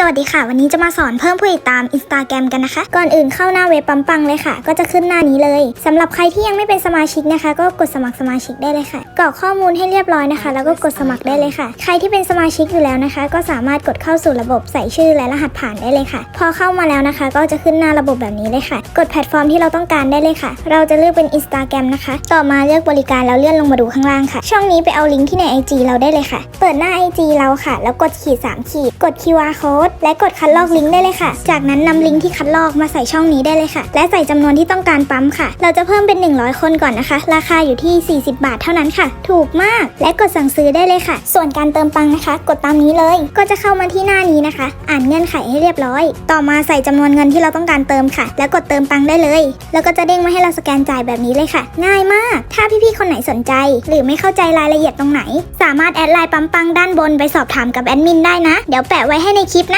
สวัสดีค่ะ วันนี้จะมาสอนเพิ่มผู้ติดตาม Instagram กันนะคะ ก่อนอื่นเข้าหน้าเว็บปั๊มปังเลยค่ะ ก็จะขึ้นหน้านี้เลยสำหรับใครที่ยังไม่เป็นสมาชิกนะคะ ก็กดสมัครสมาชิกได้เลยค่ะกรอกข้อมูลให้เรียบร้อยนะคะ แล้วก็กดสมัครได้เลยค่ะ ใครที่เป็นสมาชิกอยู่แล้วนะคะ ก็สามารถกดเข้าสู่ระบบใส่ชื่อและรหัสผ่านได้เลยค่ะ พอเข้ามาแล้วนะคะ ก็จะขึ้นหน้าระบบแบบนี้เลยค่ะ กดแพลตฟอร์มที่เราต้องการได้เลยค่ะ เราจะเลือกเป็น Instagram นะคะ ต่อมาเลือกบริการแล้วเลื่อนลงมาดูข้างล่างค่ะ ช่องนี้ไปเอาลิงก์ที่ใน IG เราได้เลยค่ะ เปิดหน้า IG เราค่ะ แล้วกดขีด3ขีดกด QR code และกดคัดลอกลิงก์ได้เลยค่ะ จากนั้นนำลิงก์ที่คัดลอกมาใส่ช่องนี้ได้เลยค่ะ และใส่จำนวนที่ต้องการปั๊มค่ะ เราจะเพิ่มเป็น 100 คนก่อนนะคะ ราคาอยู่ที่ 40 บาทเท่านั้นค่ะ ถูกมาก และกดสั่งซื้อได้เลยค่ะ ส่วนการเติมปังนะคะ กดตามนี้เลย ก็จะเข้ามาที่หน้านี้นะคะ อ่านเงื่อนไขให้เรียบร้อย ต่อมาใส่จำนวนเงินที่เราต้องการเติมค่ะ แล้วกดเติมปังได้เลย แล้วก็จะเด้งมาให้เราสแกนจ่ายแบบนี้เลยค่ะ ง่ายมาก ถ้าพี่ๆคนไหนสนใจ หรือไม่เข้าใจรายละเอียดตรงไหน สามารถแอดไลน์ปั๊มปังด้านบนไปสอบถามกับแอดมินได้นะ เดี๋ยวแปะไว้ให้ในคลิปนะ